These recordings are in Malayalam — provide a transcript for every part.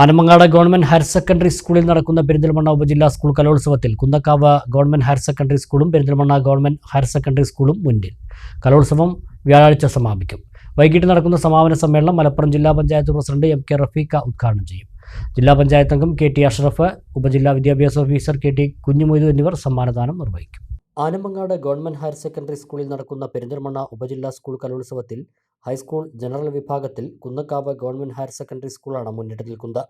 ആനമങ്ങാട് ഗവൺമെന്റ് ഹയർ സെക്കൻഡറി സ്കൂളിൽ നടക്കുന്ന പെരിന്തൽമണ്ണ ഉപജില്ലാ സ്കൂൾ കലോത്സവത്തിൽ കുന്നക്കാവ് ഗവൺമെന്റ് ഹയർ സെക്കൻഡറി സ്കൂളും പെരിന്തൽമണ്ണ ഗവൺമെന്റ് ഹയർ സെക്കൻഡറി സ്കൂളും മുന്നിൽ. കലോത്സവം വ്യാഴാഴ്ച സമാപിക്കും. വൈകിട്ട് നടക്കുന്ന സമാപന സമ്മേളനം മലപ്പുറം ജില്ലാ panchayat president M K Rafeeqa ഉദ്ഘാടനം ചെയ്യും. ജില്ലാ പഞ്ചായത്ത് അംഗം കെ ടി അഷ്റഫ് ഉപജില്ലാ വിദ്യാഭ്യാസ ഓഫീസർ കെ ടി കുഞ്ഞുമൊയ്തു എന്നിവർ സമ്മാനദാനം നിർവഹിക്കും. ആനമങ്ങാട് ഗവൺമെന്റ് ഹയർ സെക്കൻഡറി സ്കൂളിൽ നടക്കുന്ന പെരിന്തൽമണ്ണ ഉപജില്ലാ സ്കൂൾ കലോത്സവത്തിൽ ഹൈസ്കൂൾ ജനറൽ വിഭാഗത്തിൽ കുന്നക്കാവ് ഗവൺമെന്റ് ഹയർ സെക്കൻഡറി സ്കൂളാണ് മുന്നിട്ട് നിൽക്കുന്നത്.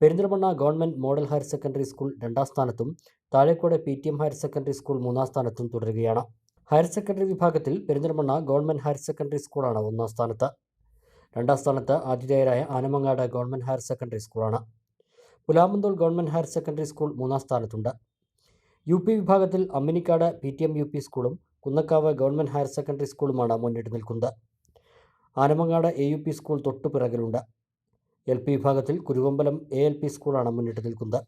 Perinthalmanna government model higher secondary school രണ്ടാം സ്ഥാനത്തും Thazhekode P T M higher secondary school മൂന്നാം സ്ഥാനത്തും തുടരുകയാണ്. ഹയർ സെക്കൻഡറി വിഭാഗത്തിൽ പെരിന്തൽമണ്ണ ഗവൺമെന്റ് ഹയർ സെക്കൻഡറി സ്കൂളാണ് ഒന്നാം സ്ഥാനത്ത്. രണ്ടാം സ്ഥാനത്ത് ആതിഥേയരായ ആനമങ്ങാട് ഗവൺമെന്റ് ഹയർ സെക്കൻഡറി സ്കൂളാണ്. Pulamanthole government higher secondary school മൂന്നാം സ്ഥാനത്തുണ്ട്. യു പി വിഭാഗത്തിൽ Amminikkad P T M U P സ്കൂളും കുന്നക്കാവ് ഗവൺമെന്റ് ഹയർ സെക്കൻഡറി സ്കൂളുമാണ് മുന്നിട്ട് നിൽക്കുന്നത്. Anamangad A U P school തൊട്ടുപിറകിലുണ്ട് L P വിഭാഗത്തിൽ കുരുവമ്പലം എ എൽ പി സ്കൂളാണ് മുന്നിട്ട് നിൽക്കുന്നത്.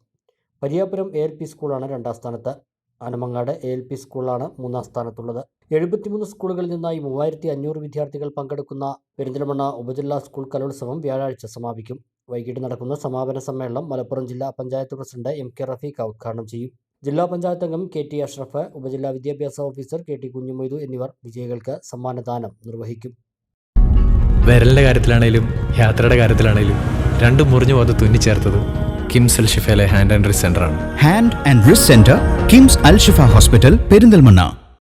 പരിയാപുരം എ എൽ പി സ്കൂളാണ് രണ്ടാം സ്ഥാനത്ത്. ആനമങ്ങാട് എ എൽ പി സ്കൂളാണ് മൂന്നാം സ്ഥാനത്തുള്ളത്. എഴുപത്തിമൂന്ന് സ്കൂളുകളിൽ നിന്നായി മൂവായിരത്തി അഞ്ഞൂറ് വിദ്യാർത്ഥികൾ പങ്കെടുക്കുന്ന പെരിന്തൽമണ്ണ ഉപജില്ലാ സ്കൂൾ കലോത്സവം വ്യാഴാഴ്ച സമാപിക്കും. വൈകിട്ട് നടക്കുന്ന സമാപന സമ്മേളനം മലപ്പുറം ജില്ലാ panchayat president M K Rafeeqa ഉദ്ഘാടനം ചെയ്യും. ജില്ലാ പഞ്ചായത്ത് അംഗം കെ ടി അഷ്റഫ് ഉപജില്ലാ വിദ്യാഭ്യാസ ഓഫീസർ കെ ടി കുഞ്ഞുമൊയ്തു എന്നിവർ വിജയികൾക്ക് സമ്മാനദാനം നിർവഹിക്കും. വിരലിന്റെ കാര്യത്തിലാണേലും യാത്രയുടെ കാര്യത്തിലാണേലും രണ്ടും മുറിഞ്ഞു പോകാതെ തുന്നിച്ചേർത്തത് കിംസ് അൽ ഷിഫയിലെ hand and wrist സെന്ററാണ് hand and wrist centre KIMS Al Shifa hospital Perinthalmanna.